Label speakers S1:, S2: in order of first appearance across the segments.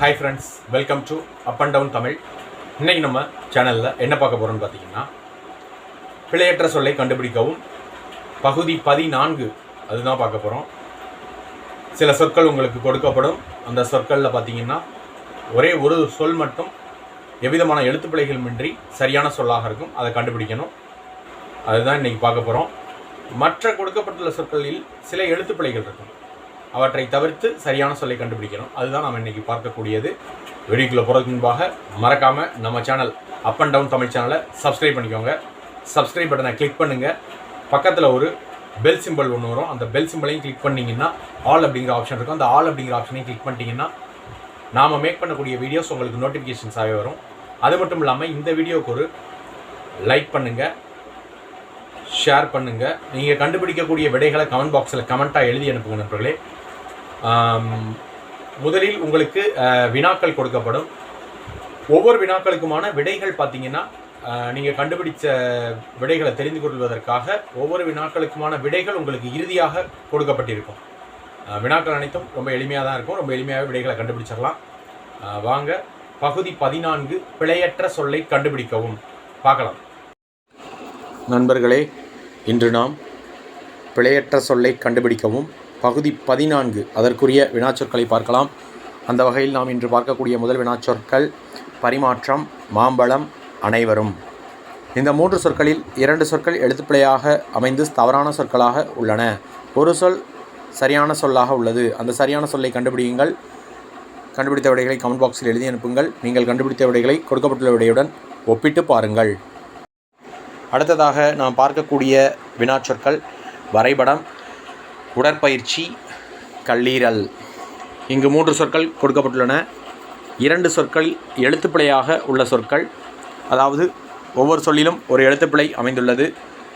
S1: Hi friends welcome to up and down Tamil இன்றைக்கி நம்ம சேனலில் என்ன பார்க்க போகிறோம்னு பார்த்தீங்கன்னா பிழையற்ற சொல்லை கண்டுபிடிக்கவும் பகுதி பதினான்கு அதுதான் பார்க்க போகிறோம் சில சொற்கள் உங்களுக்கு கொடுக்கப்படும். அந்த சொற்களில் பார்த்தீங்கன்னா ஒரே ஒரு சொல் மட்டும் எவ்விதமான எழுத்துப்பிழைகளுமின்றி சரியான சொல்லாக இருக்கும். அதை கண்டுபிடிக்கணும். அதுதான் இன்றைக்கி பார்க்க போகிறோம் மற்ற கொடுக்கப்பட்டுள்ள சொற்களில் சில எழுத்துப்பிழைகள் இருக்கும். அவற்றை தவிர்த்து சரியான சொல்லை கண்டுபிடிக்கணும் அதுதான் நம்ம இன்னைக்கு பார்க்கக்கூடியது. வீடியோக்குள்ளே போகிறதுக்கு முன்பாக மறக்காமல் நம்ம channel up and down Tamil சேனலை சப்ஸ்கிரைப் பண்ணிக்கோங்க. சப்ஸ்கிரைப் பட்டனை கிளிக் பண்ணுங்கள் பக்கத்தில் ஒரு பெல் சிம்பிள் ஒன்று வரும். அந்த பெல் சிம்பிளையும் கிளிக் பண்ணிங்கன்னா ஆல் அப்படிங்கிற ஆப்ஷன் இருக்கும். அந்த ஆல் அப்படிங்கிற ஆப்ஷனையும் கிளிக் பண்ணிட்டீங்கன்னா நாம் மேக் பண்ணக்கூடிய வீடியோஸ் உங்களுக்கு நோட்டிஃபிகேஷன்ஸாகவே வரும். அது மட்டும் இல்லாமல் இந்த வீடியோவுக்கு ஒரு லைக் பண்ணுங்கள் ஷேர் பண்ணுங்கள் நீங்கள் கண்டுபிடிக்கக்கூடிய விடைகளை கமெண்ட் பாக்ஸில் கமெண்ட்டாக எழுதி அனுப்புங்க நண்பர்களே. முதலில் உங்களுக்கு வினாக்கள் கொடுக்கப்படும். ஒவ்வொரு வினாக்களுக்குமான விடைகள் பார்த்தீங்கன்னா நீங்கள் கண்டுபிடிச்ச விடைகளை தெரிந்து கொள்வதற்காக ஒவ்வொரு வினாக்களுக்குமான விடைகள் உங்களுக்கு இறுதியாக கொடுக்கப்பட்டிருக்கும். வினாக்கள் அனைத்தும் ரொம்ப எளிமையாக தான் இருக்கும். ரொம்ப எளிமையாக விடைகளை கண்டுபிடிச்சிடலாம். வாங்க பகுதி பதினான்கு பிழையற்ற சொல்லை கண்டுபிடிக்கவும். பார்க்கலாம். நண்பர்களே இன்று நாம் பிழையற்ற சொல்லை கண்டுபிடிக்கவும் பகுதி பதினான்கு. அதற்குரிய வினாச்சொற்களை பார்க்கலாம். அந்த வகையில் நாம் இன்று பார்க்கக்கூடிய முதல் வினாச்சொற்கள் பரிமாற்றம் மாம்பழம் அனைவரும். இந்த மூன்று சொற்களில் இரண்டு சொற்கள் எழுத்துப்பிழையாக அமைந்து தவறான சொற்களாக உள்ளன. ஒரு சொல் சரியான சொல்லாக உள்ளது. அந்த சரியான சொல்லை கண்டுபிடியுங்கள். கண்டுபிடித்த விடைகளை கமெண்ட் பாக்ஸில் எழுதி அனுப்புங்கள். நீங்கள் கண்டுபிடித்த விடைகளை கொடுக்கப்பட்டுள்ள விடையுடன் ஒப்பிட்டு பாருங்கள். அடுத்ததாக நாம் பார்க்கக்கூடிய வினாச்சொற்கள் வரைபடம். உடற்பயிற்சி கல்லீரல். இங்கு மூன்று சொற்கள் கொடுக்கப்பட்டுள்ளன. இரண்டு சொற்கள் எழுத்துப்பிழையாக உள்ள சொற்கள். அதாவது ஒவ்வொரு சொல்லிலும் ஒரு எழுத்துப்பிழை அமைந்துள்ளது.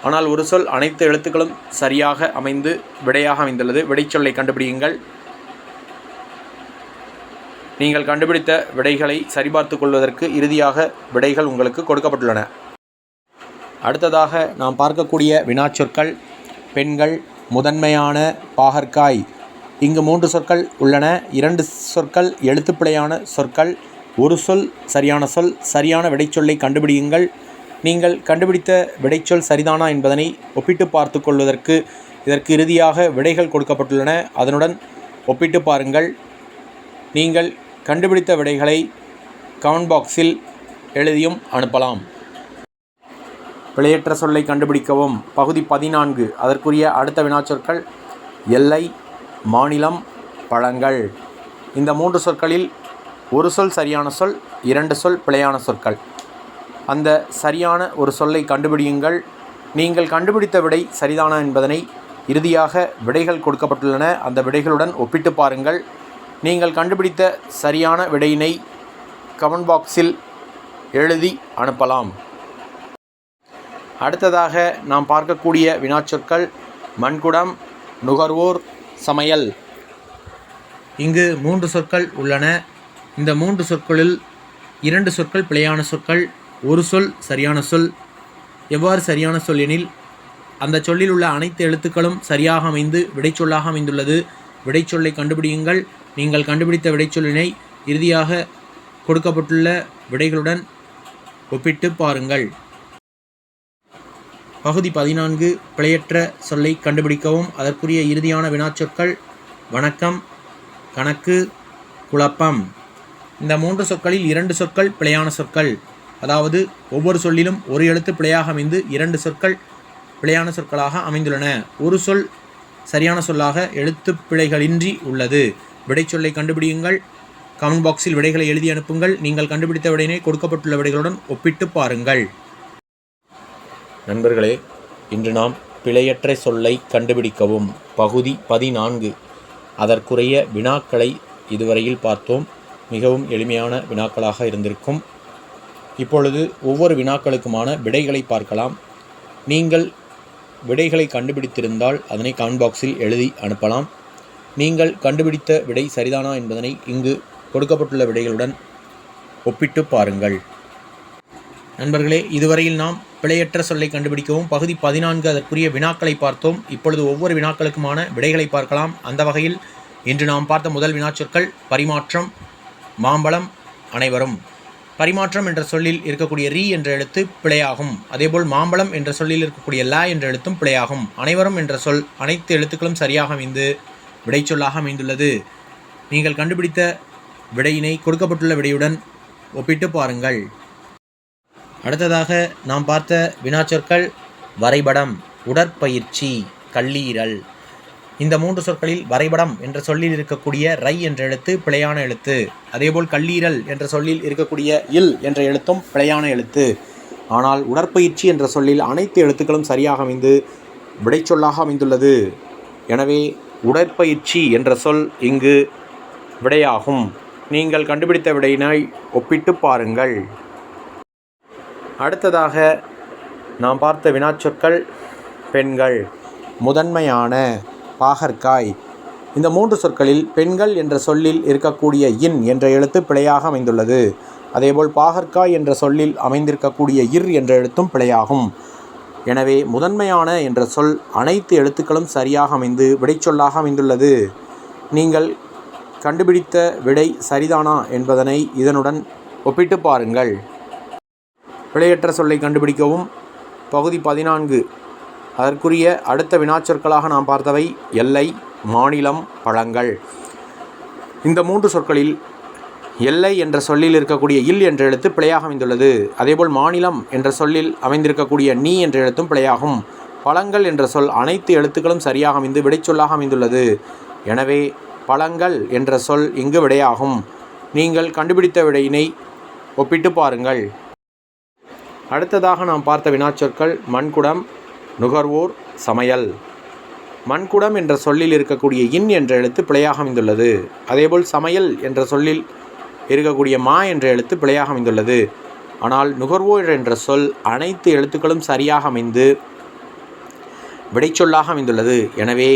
S1: ஆனால் ஒரு சொல் அனைத்து எழுத்துக்களும் சரியாக அமைந்து விடையாக அமைந்துள்ளது. விடைச்சொல்லை கண்டுபிடியுங்கள். நீங்கள் கண்டுபிடித்த விடைகளை சரிபார்த்து கொள்வதற்கு இறுதியாக விடைகள் உங்களுக்கு கொடுக்கப்பட்டுள்ளன. அடுத்ததாக நாம் பார்க்கக்கூடிய வினாச்சொற்கள் பெண்கள் முதன்மையான பாகற்காய். இங்கு மூன்று சொற்கள் உள்ளன. இரண்டு சொற்கள் எழுத்துப்பிழையான சொற்கள். ஒரு சொல் சரியான சொல். சரியான விடைச்சொல்லை கண்டுபிடியுங்கள். நீங்கள் கண்டுபிடித்த விடைச்சொல் சரிதானா என்பதனை ஒப்பிட்டு பார்த்து கொள்வதற்கு இதற்கு இறுதியாக விடைகள் கொடுக்கப்பட்டுள்ளன. அதனுடன் ஒப்பிட்டு பாருங்கள். நீங்கள் கண்டுபிடித்த விடைகளை கமெண்ட் பாக்ஸில் எழுதியும் அனுப்பலாம். பிழையற்ற சொல்லை கண்டுபிடிக்கவும். பகுதி பதினான்கு. அதற்குரிய அடுத்த வினாச்சொற்கள் எல்லை மாநிலம் பழங்கள். இந்த மூன்று சொற்களில் ஒரு சொல் சரியான சொல் இரண்டு சொல் பிழையான சொற்கள். அந்த சரியான ஒரு சொல்லை கண்டுபிடியுங்கள். நீங்கள் கண்டுபிடித்த விடை சரிதானா என்பதனை இறுதியாக விடைகள் கொடுக்கப்பட்டுள்ளன. அந்த விடைகளுடன் ஒப்பிட்டு பாருங்கள். நீங்கள் கண்டுபிடித்த சரியான விடையினை கமெண்ட் பாக்ஸில் எழுதி அனுப்பலாம். அடுத்ததாக நாம் பார்க்கக்கூடிய வினாச்சொற்கள் மண்குடம் நுகர்வோர் சமையல். இங்கு மூன்று சொற்கள் உள்ளன. இந்த மூன்று சொற்களில் இரண்டு சொற்கள் பிழையான சொற்கள் ஒரு சொல் சரியான சொல். எவ்வாறு சரியான சொல் எனில் அந்த சொல்லில் உள்ள அனைத்து எழுத்துக்களும் சரியாக அமைந்து விடைச்சொல்லாக அமைந்துள்ளது. விடைச்சொல்லை கண்டுபிடியுங்கள். நீங்கள் கண்டுபிடித்த விடைச்சொல்லினை இறுதியாக கொடுக்கப்பட்டுள்ள விடைகளுடன் ஒப்பிட்டு பாருங்கள். பகுதி பதினான்கு பிழையற்ற சொல்லை கண்டுபிடிக்கவும். அதற்குரிய இறுதியான வினாச்சொற்கள் வணக்கம் கணக்கு குழப்பம். இந்த மூன்று சொற்களில் இரண்டு சொற்கள் பிழையான சொற்கள். அதாவது ஒவ்வொரு சொல்லிலும் ஒரு எழுத்து பிழையாக அமைந்து இரண்டு சொற்கள் பிழையான சொற்களாக அமைந்துள்ளன. ஒரு சொல் சரியான சொல்லாக எழுத்துப் பிழைகளின்றி உள்ளது. விடைச்சொல்லை கண்டுபிடியுங்கள். கமெண்ட் பாக்ஸில் விடைகளை எழுதி அனுப்புங்கள். நீங்கள் கண்டுபிடித்த விடையினை கொடுக்கப்பட்டுள்ள விடைகளுடன் ஒப்பிட்டு பாருங்கள். நண்பர்களே இன்று நாம் பிழையற்ற சொல்லை கண்டுபிடிக்கவும். பகுதி பதினான்கு. அதற்குரிய வினாக்களை இதுவரையில் பார்த்தோம். மிகவும் எளிமையான வினாக்களாக இருந்திருக்கும். இப்பொழுது ஒவ்வொரு வினாக்களுக்குமான விடைகளை பார்க்கலாம். நீங்கள் விடைகளை கண்டுபிடித்திருந்தால் அதனை கான்பாக்ஸில் எழுதி அனுப்பலாம். நீங்கள் கண்டுபிடித்த விடை சரிதானா என்பதனை இங்கு கொடுக்கப்பட்டுள்ள விடைகளுடன் ஒப்பிட்டு பாருங்கள். நண்பர்களே இதுவரையில் நாம் பிழையற்ற சொல்லை கண்டுபிடிக்கவும் பகுதி பதினான்கு அதற்குரிய வினாக்களை பார்த்தோம். இப்பொழுது ஒவ்வொரு வினாக்களுக்குமான விடைகளை பார்க்கலாம். அந்த வகையில் இன்று நாம் பார்த்த முதல் வினாச்சொற்கள் பரிமாற்றம்
S2: மாம்பழம் அனைவரும். பரிமாற்றம் என்ற சொல்லில் இருக்கக்கூடிய ரீ என்ற எழுத்து பிழையாகும். அதேபோல் மாம்பழம் என்ற சொல்லில் இருக்கக்கூடிய ல என்ற எழுத்தும் பிழையாகும். அனைவரும் என்ற சொல் அனைத்து எழுத்துக்களும் சரியாக அமைந்து விடைச்சொல்லாக அமைந்துள்ளது. நீங்கள் கண்டுபிடித்த விடையினை கொடுக்கப்பட்டுள்ள விடையுடன் ஒப்பிட்டு பாருங்கள். அடுத்ததாக நாம் பார்த்த வினாச்சொற்கள் வரைபடம் உடற்பயிற்சி கல்லீரல். இந்த மூன்று சொற்களில் வரைபடம் என்ற சொல்லில் இருக்கக்கூடிய ரை என்ற எழுத்து பிழையான எழுத்து. அதேபோல் கல்லீரல் என்ற சொல்லில் இருக்கக்கூடிய இல் என்ற எழுத்தும் பிழையான எழுத்து. ஆனால் உடற்பயிற்சி என்ற சொல்லில் அனைத்து எழுத்துக்களும் சரியாக அமைந்து விடைச்சொல்லாக அமைந்துள்ளது. எனவே உடற்பயிற்சி என்ற சொல் இங்கு விடையாகும். நீங்கள் கண்டுபிடித்த விடையினை ஒப்பிட்டு பாருங்கள். அடுத்ததாக நாம் பார்த்த வினாச்சொற்கள் பெண்கள் முதன்மையான பாகற்காய். இந்த மூன்று சொற்களில் பெண்கள் என்ற சொல்லில் இருக்கக்கூடிய இன் என்ற எழுத்து பிழையாக அமைந்துள்ளது. அதேபோல் பாகற்காய் என்ற சொல்லில் அமைந்திருக்கக்கூடிய இர் என்ற எழுத்தும் பிழையாகும். எனவே முதன்மையான என்ற சொல் அனைத்து எழுத்துக்களும் சரியாக அமைந்து விடைச்சொல்லாக அமைந்துள்ளது. நீங்கள் கண்டுபிடித்த விடை சரிதானா என்பதனை இதனுடன் ஒப்பிட்டு பாருங்கள். பிழையற்ற சொல்லை கண்டுபிடிக்கவும். பகுதி பதினான்கு. அதற்குரிய அடுத்த வினாச்சொற்களாக நாம் பார்த்தவை எல்லை மாநிலம் பழங்கள். இந்த மூன்று சொற்களில் எல்லை என்ற சொல்லில் இருக்கக்கூடிய இல் என்ற எழுத்து பிழையாக அமைந்துள்ளது. அதேபோல் மாநிலம் என்ற சொல்லில் அமைந்திருக்கக்கூடிய நீ என்ற எழுத்தும் பிழையாகும். பழங்கள் என்ற சொல் அனைத்து எழுத்துக்களும் சரியாக அமைந்து விடைச்சொல்லாக அமைந்துள்ளது. எனவே பழங்கள் என்ற சொல் இங்கு விடையாகும். நீங்கள் கண்டுபிடித்த விடையினை ஒப்பிட்டு பாருங்கள். அடுத்ததாக நாம் பார்த்த வினாச்சொற்கள் மண்குடம் நுகர்வோர் சமையல். மண்குடம் என்ற சொல்லில் இருக்கக்கூடிய இன் என்ற எழுத்து பிழையாக அமைந்துள்ளது. அதேபோல் சமையல் என்ற சொல்லில் இருக்கக்கூடிய மா என்ற எழுத்து பிழையாக அமைந்துள்ளது. ஆனால் நுகர்வோர் என்ற சொல் அனைத்து எழுத்துக்களும் சரியாக அமைந்து விடைச்சொல்லாக அமைந்துள்ளது. எனவே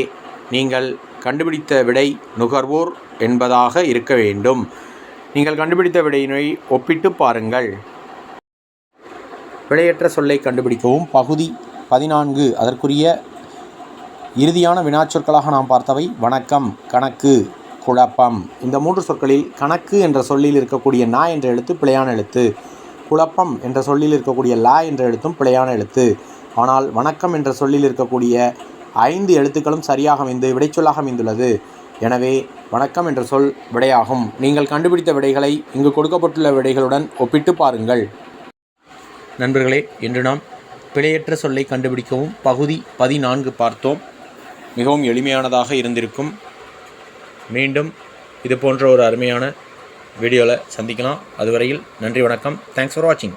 S2: நீங்கள் கண்டுபிடித்த விடை நுகர்வோர் என்பதாக இருக்க வேண்டும். நீங்கள் கண்டுபிடித்த விடையினை ஒப்பிட்டு பாருங்கள். விடையற்ற சொல்லை கண்டுபிடிக்கவும். பகுதி பதினான்கு. அதற்குரிய இறுதியான வினாச்சொற்களாக நாம் பார்த்தவை. வணக்கம் கணக்கு குழப்பம். இந்த மூன்று சொற்களில் கணக்கு என்ற சொல்லில் இருக்கக்கூடிய நா என்ற எழுத்து பிழையான எழுத்து. குழப்பம் என்ற சொல்லில் இருக்கக்கூடிய லா என்ற எழுத்தும் பிழையான எழுத்து. ஆனால் வணக்கம் என்ற சொல்லில் இருக்கக்கூடிய ஐந்து எழுத்துக்களும் சரியாக அமைந்து விடைச்சொல்லாக அமைந்துள்ளது. எனவே வணக்கம் என்ற சொல் விடையாகும். நீங்கள் கண்டுபிடித்த விடைகளை இங்கு கொடுக்கப்பட்டுள்ள விடைகளுடன் ஒப்பிட்டு பாருங்கள். நண்பர்களே இன்று நாம் பிழையற்ற சொல்லை கண்டுபிடிக்கவும் பகுதி பதினான்கு பார்த்தோம். மிகவும் எளிமையானதாக இருந்திருக்கும். மீண்டும் இது போன்ற ஒரு அருமையான வீடியோவில் சந்திக்கலாம். அதுவரையில் நன்றி வணக்கம். தேங்க்ஸ் ஃபார் வாட்சிங்